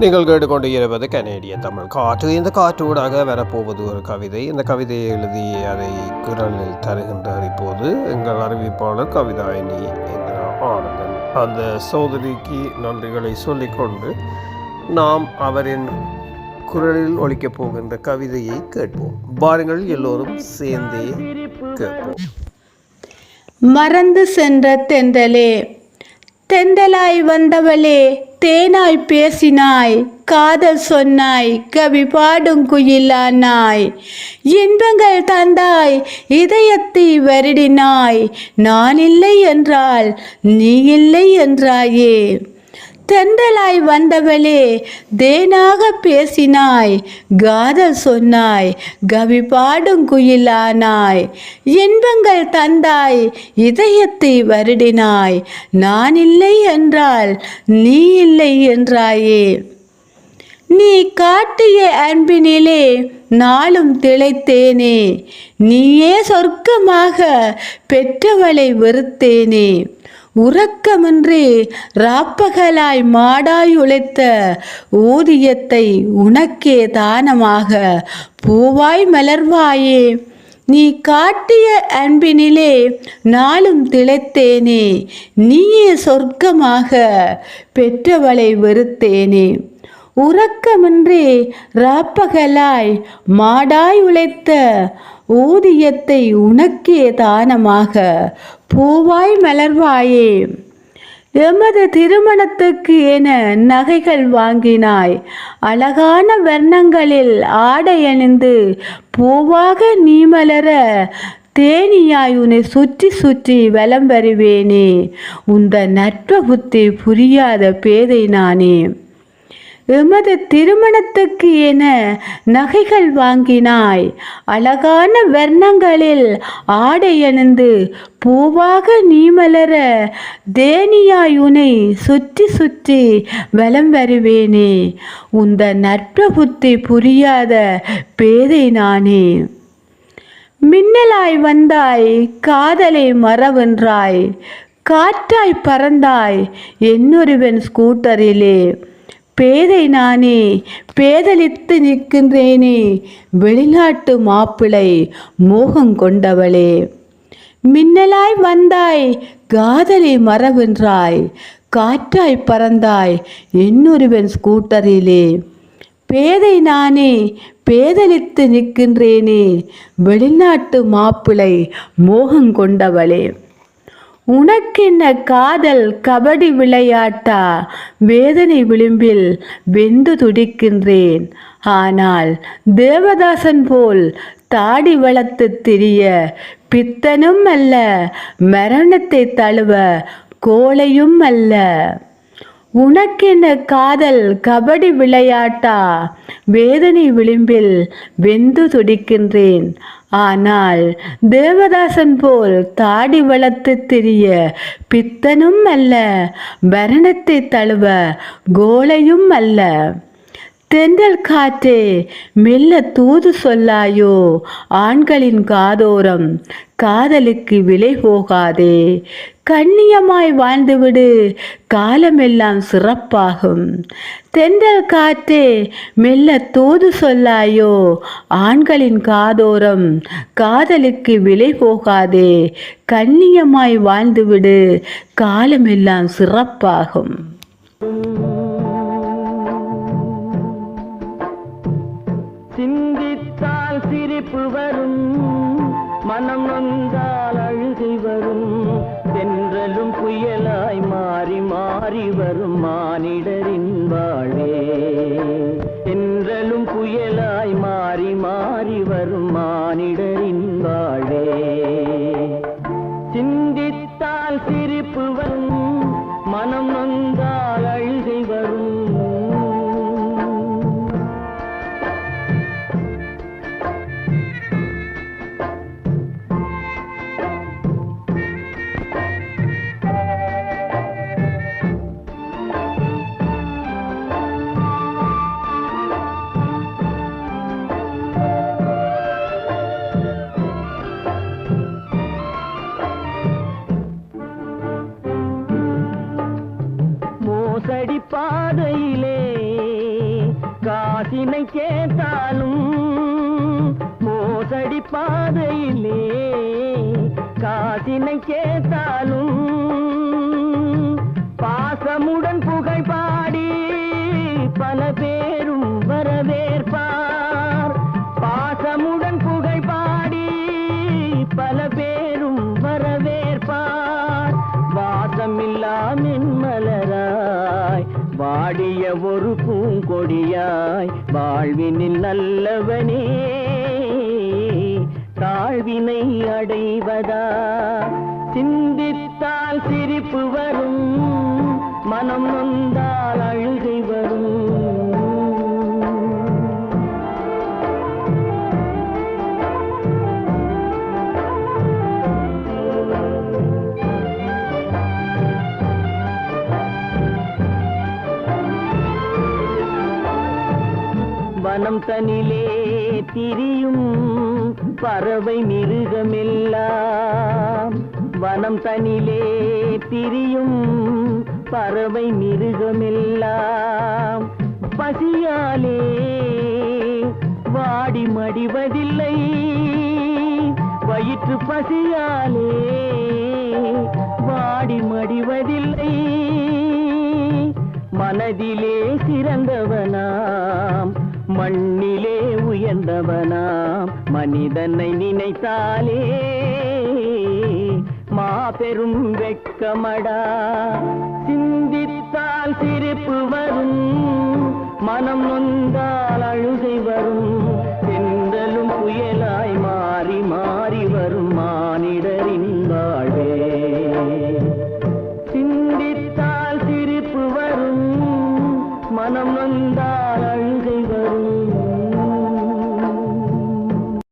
நீங்கள் கேட்டுக்கொண்டு இருப்பது கனேடிய தமிழ். காற்று இந்த காற்றூடாக வரப்போவது ஒரு கவிதை. இந்த கவிதையை எழுதி அதை குரலில் தருகின்றார் இப்போது எங்கள் அறிவிப்பாளர் கவிதாயினி இந்திரா ஆனந்தன். அந்த சோதரிக்கு நன்றிகளை சொல்லிக்கொண்டு நாம் அவரின் குரலில் ஒழிக்கப் போகின்ற கவிதையை கேட்போம். பாருங்கள் எல்லோரும் சேர்ந்தே கேட்போம். மறந்து சென்ற தென்றலே தென்றலாய் வந்தவளே தேனாய் பேசினாய் காதல் சொன்னாய் கவி பாடும் குயிலானாய். இன்பங்கள் தந்தாய் இதயத்தை வருடினாய். நான் இல்லை என்றால் நீ இல்லை என்றாயே. தென்றலாய் வந்தவளே தேனாக பேசினாய் காதல் சொன்னாய் கவி பாடும் குயிலானாய். இன்பங்கள் தந்தாய் இதயத்தை வருடினாய். நான் இல்லை என்றால் நீ இல்லை என்றாயே. நீ காட்டிய அன்பினிலே நாளும் திளைத்தேனே. நீயே சொர்க்கமாக பெற்றவளை வெறுத்தேனே. உறக்கமின்றி ராப்பகலாய் மாடாய் உழைத்த ஊதியத்தை உனக்கே தானமாக பூவாய் மலர்வாயே. நீ காட்டிய அன்பினிலே நாளும் திளைத்தேனே. நீயே சொர்க்கமாக பெற்றவளை வெறுத்தேனே. உறக்கமின்றி ராப்பகலாய் மாடாய் உழைத்த ஊதியத்தை உனக்கே தானமாக. பூவாய் மலர்வாயே. எமது திருமணத்துக்கு என நகைகள் வாங்கினாய். அழகான வர்ணங்களில் ஆடை அணிந்து பூவாக நீ மலர தேனியாய் உன்னை சுற்றி சுற்றி வலம் வருவேனே. உந்த நட்ப புத்தி புரியாத பேதை நானே. எமது திருமணத்துக்கு என நகைகள் வாங்கினாய். அழகான வர்ணங்களில் ஆடை அணிந்து பூவாக நீ மலர தேனியாய் உனை சுற்றி சுற்றி வலம் வருவேனே. உந்த நட்ப புத்தி புரியாத பேதை நானே. மின்னலாய் வந்தாய் காதலை மறவென்றாய். காற்றாய் பறந்தாய் என்னொருவன் ஸ்கூட்டரிலே பேதை நானே பேதலித்து நிற்கின்றேனே வெளிநாட்டு மாப்பிளை மோகம் கொண்டவளே. மின்னலாய் வந்தாய் காதலை மறவென்றாய் காற்றாய் பறந்தாய் என்னொருவன் ஸ்கூட்டரிலே. பேதை நானே பேதலித்து நிற்கின்றேனே வெளிநாட்டு மாப்பிளை மோகம் கொண்டவளே. உனக்கென்ன காதல் கபடி விளையாட்டா? வேதனை விளிம்பில் வெந்து துடிக்கின்றேன். ஆனால் தேவதாசன் போல் தாடி வளர்த்து திரிய பித்தனும் அல்ல மரணத்தை தழுவ கோழையும் அல்ல. உனக்கென காதல் கபடி விளையாட்டா? வேதனை விளிம்பில் வெந்து துடிக்கின்றேன். ஆனால் தேவதாசன் போல் தாடி வளர்த்து திரிய பித்தனும் அல்ல பரணத்தை தழுவ கோலையும் அல்ல. தென்றல் காற்றே மெல்ல தூது சொல்லாயோ ஆண்களின் காதோரம் காதலுக்கு விலை போகாதே. கண்ணியமாய் வாழ்ந்துவிடு காலமெல்லாம் சிறப்பாகும். தென்றல் காற்றே மெல்ல தூது சொல்லாயோ ஆண்களின் காதோரம் காதலுக்கு விலை போகாதே. கண்ணியமாய் வாழ்ந்துவிடு காலமெல்லாம் சிறப்பாகும். சிந்தித்தால் சிரிப்பு வரும். மனம் நொந்தால் அழுகை வரும். தென்றலும் புயலாய் மாறி மாறி வரும் மானிடரின் வாழ்வே. தென்றலும் புயலாய் மாறி மாறி வரும் மானிடரின் வாழ்வே. சிந்தித்தால் சிரிப்பு வரும். மனம் காசினை கேட்டாலும் மோசடி பாதையிலே காசினை கேட்டாலும் பாசமுடன் புகைப்பாடி பல பேரும் வரவேற்பார். பாசமுடன் புகைப்பாடி பல பேரும் வரவேற்பார். வாசமில்லா மென்மலராய் வாடிய ஒரு பூங்கொடியாய் வாழ்வினில் நல்லவனே தாழ்வினை அடைவதா? சிந்தித்தால் சிரிப்பு வரும் மனம் நொந்தால் அழுகை வரும். வனம் தனிலே திரியும் பறவை மிருகமெல்லாம். வனம் தனிலே திரியும் பறவை மிருகமெல்லாம். பசியாலே வாடி மடிவதில்லை. வயிற்று பசியாலே வாடி மடிவதில்லை. மனதிலே சிறந்தவனாம். மண்ணிலே உயர்ந்தவனாம். மனிதனை நினைத்தாலே மாபெரும் வெட்கமடா. சிந்தித்தால் சிரிப்பு வரும். மனம் நொந்தால் அழுகை வரும்.